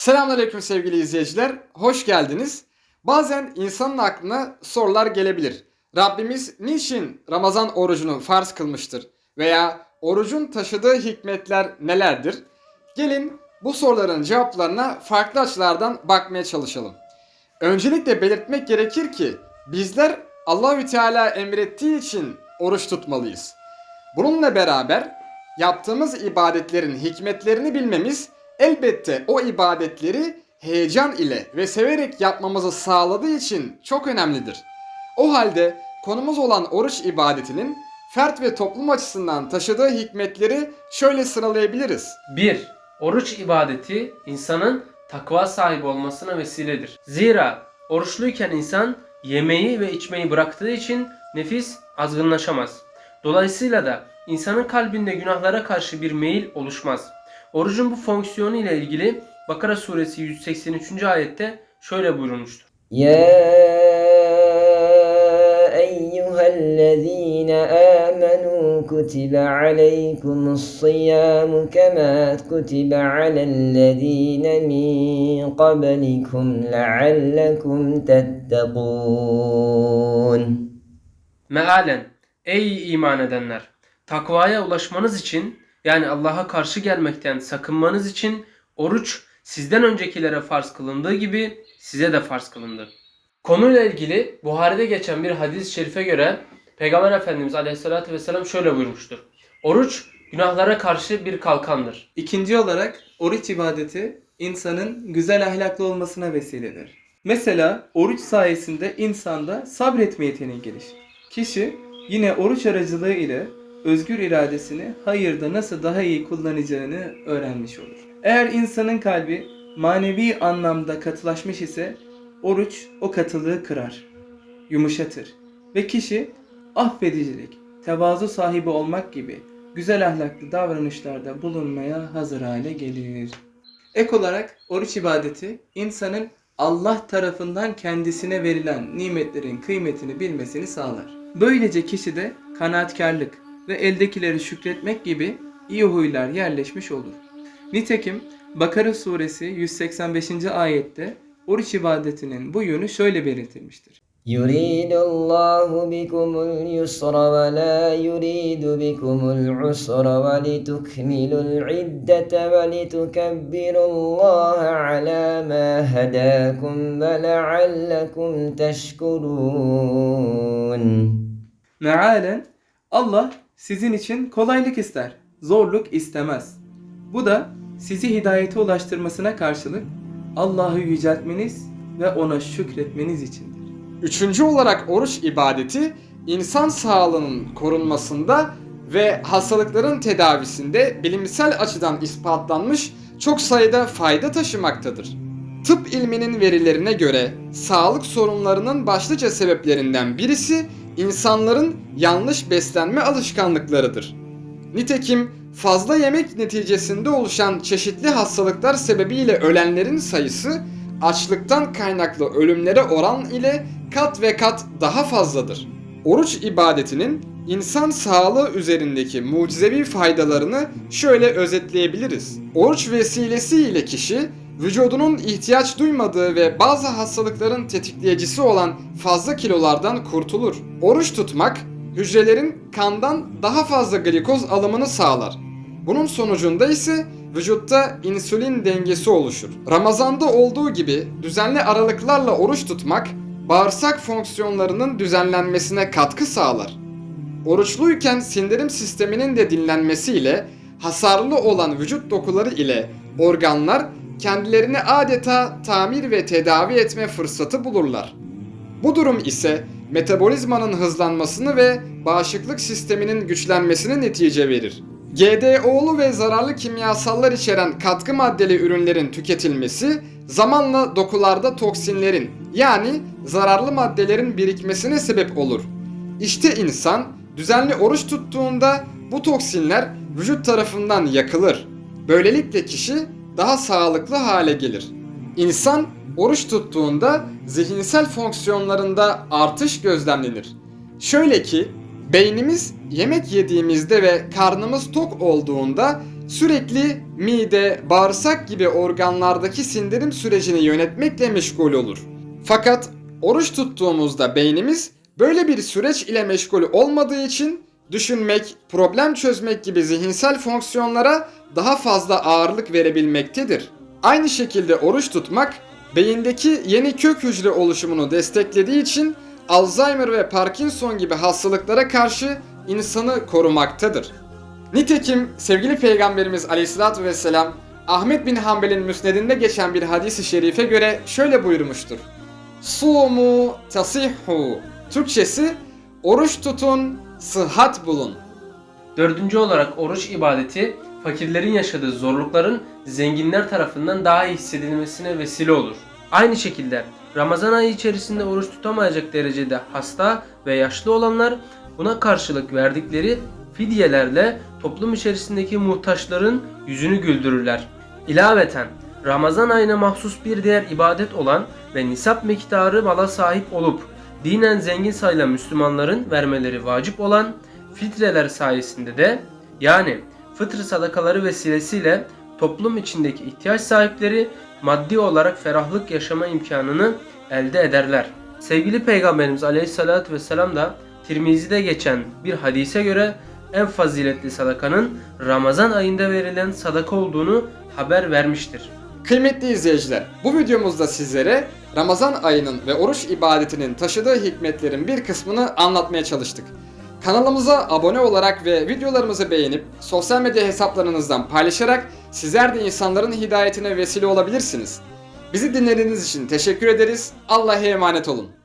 Selamünaleyküm sevgili izleyiciler. Hoş geldiniz. Bazen insanın aklına sorular gelebilir. Rabbimiz niçin Ramazan orucunu farz kılmıştır? Veya orucun taşıdığı hikmetler nelerdir? Gelin bu soruların cevaplarına farklı açılardan bakmaya çalışalım. Öncelikle belirtmek gerekir ki bizler Allahü Teala emrettiği için oruç tutmalıyız. Bununla beraber yaptığımız ibadetlerin hikmetlerini bilmemiz elbette o ibadetleri heyecan ile ve severek yapmamızı sağladığı için çok önemlidir. O halde konumuz olan oruç ibadetinin fert ve toplum açısından taşıdığı hikmetleri şöyle sıralayabiliriz. 1. Oruç ibadeti insanın takva sahibi olmasına vesiledir. Zira oruçluyken insan yemeği ve içmeyi bıraktığı için nefis azgınlaşamaz. Dolayısıyla da insanın kalbinde günahlara karşı bir meyil oluşmaz. Orucun bu fonksiyonu ile ilgili Bakara suresi 183. ayette şöyle buyurulmuştur. Ya eyyühellezine amenu kutibe aleykumus-siyamu kema kutibe alellezine min qablikum leallekum tettekûn. Mealen, ey iman edenler! Takvaya ulaşmanız için yani Allah'a karşı gelmekten sakınmanız için oruç sizden öncekilere farz kılındığı gibi size de farz kılındı. Konuyla ilgili Buhari'de geçen bir hadis-i şerife göre Peygamber Efendimiz Aleyhisselatü Vesselam şöyle buyurmuştur. Oruç günahlara karşı bir kalkandır. İkinci olarak oruç ibadeti insanın güzel ahlaklı olmasına vesiledir. Mesela oruç sayesinde insanda sabretme yeteneği gelişir. Kişi yine oruç aracılığı ile özgür iradesini hayırda nasıl daha iyi kullanacağını öğrenmiş olur. Eğer insanın kalbi manevi anlamda katılaşmış ise oruç o katılığı kırar, yumuşatır ve kişi affedicilik, tevazu sahibi olmak gibi güzel ahlaklı davranışlarda bulunmaya hazır hale gelir. Ek olarak oruç ibadeti insanın Allah tarafından kendisine verilen nimetlerin kıymetini bilmesini sağlar. Böylece kişide kanaatkarlık ve eldekileri şükretmek gibi iyi huylar yerleşmiş olur. Nitekim Bakara suresi 185. ayette oruç ibadetinin bu yönü şöyle belirtilmiştir. يريد الله بكم اليسر ولا يريد بكم العسر ولتكملوا العدة ولتكبروا الله على ما هداكم ولعلكم تشكرون Mealen Allah sizin için kolaylık ister, zorluk istemez. Bu da sizi hidayete ulaştırmasına karşılık Allah'ı yüceltmeniz ve ona şükretmeniz içindir. Üçüncü olarak oruç ibadeti insan sağlığının korunmasında ve hastalıkların tedavisinde bilimsel açıdan ispatlanmış çok sayıda fayda taşımaktadır. Tıp ilminin verilerine göre sağlık sorunlarının başlıca sebeplerinden birisi insanların yanlış beslenme alışkanlıklarıdır. Nitekim fazla yemek neticesinde oluşan çeşitli hastalıklar sebebiyle ölenlerin sayısı açlıktan kaynaklı ölümlere oran ile kat ve kat daha fazladır. Oruç ibadetinin insan sağlığı üzerindeki mucizevi faydalarını şöyle özetleyebiliriz. Oruç vesilesiyle kişi vücudunun ihtiyaç duymadığı ve bazı hastalıkların tetikleyicisi olan fazla kilolardan kurtulur. Oruç tutmak hücrelerin kandan daha fazla glikoz alımını sağlar. Bunun sonucunda ise vücutta insülin dengesi oluşur. Ramazanda olduğu gibi düzenli aralıklarla oruç tutmak bağırsak fonksiyonlarının düzenlenmesine katkı sağlar. Oruçluyken sindirim sisteminin de dinlenmesiyle hasarlı olan vücut dokuları ile organlar kendilerini adeta tamir ve tedavi etme fırsatı bulurlar. Bu durum ise metabolizmanın hızlanmasını ve bağışıklık sisteminin güçlenmesine netice verir. GDO'lu ve zararlı kimyasallar içeren katkı maddeli ürünlerin tüketilmesi zamanla dokularda toksinlerin yani zararlı maddelerin birikmesine sebep olur. İşte insan düzenli oruç tuttuğunda bu toksinler vücut tarafından yakılır. Böylelikle kişi daha sağlıklı hale gelir. İnsan oruç tuttuğunda zihinsel fonksiyonlarında artış gözlemlenir. Şöyle ki beynimiz yemek yediğimizde ve karnımız tok olduğunda sürekli mide, bağırsak gibi organlardaki sindirim sürecini yönetmekle meşgul olur. Fakat oruç tuttuğumuzda beynimiz böyle bir süreç ile meşgul olmadığı için düşünmek, problem çözmek gibi zihinsel fonksiyonlara daha fazla ağırlık verebilmektedir. Aynı şekilde oruç tutmak beyindeki yeni kök hücre oluşumunu desteklediği için Alzheimer ve Parkinson gibi hastalıklara karşı insanı korumaktadır. Nitekim sevgili Peygamberimiz Aleyhisselatü Vesselam Ahmet bin Hanbel'in müsnedinde geçen bir hadisi şerife göre şöyle buyurmuştur. Sumu tasihhu. Türkçesi oruç tutun, sıhhat bulun. Dördüncü olarak oruç ibadeti fakirlerin yaşadığı zorlukların zenginler tarafından daha iyi hissedilmesine vesile olur. Aynı şekilde Ramazan ayı içerisinde oruç tutamayacak derecede hasta ve yaşlı olanlar buna karşılık verdikleri fidyelerle toplum içerisindeki muhtaçların yüzünü güldürürler. İlaveten Ramazan ayına mahsus bir diğer ibadet olan ve nisap miktarı mala sahip olup dinen zengin sayılan Müslümanların vermeleri vacip olan filtreler sayesinde de yani fıtr sadakaları vesilesiyle toplum içindeki ihtiyaç sahipleri maddi olarak ferahlık yaşama imkanını elde ederler. Sevgili Peygamberimiz Aleyhisselatü Vesselam da Tirmizi'de geçen bir hadise göre en faziletli sadakanın Ramazan ayında verilen sadaka olduğunu haber vermiştir. Kıymetli izleyiciler, bu videomuzda sizlere Ramazan ayının ve oruç ibadetinin taşıdığı hikmetlerin bir kısmını anlatmaya çalıştık. Kanalımıza abone olarak ve videolarımızı beğenip sosyal medya hesaplarınızdan paylaşarak sizler de insanların hidayetine vesile olabilirsiniz. Bizi dinlediğiniz için teşekkür ederiz. Allah'a emanet olun.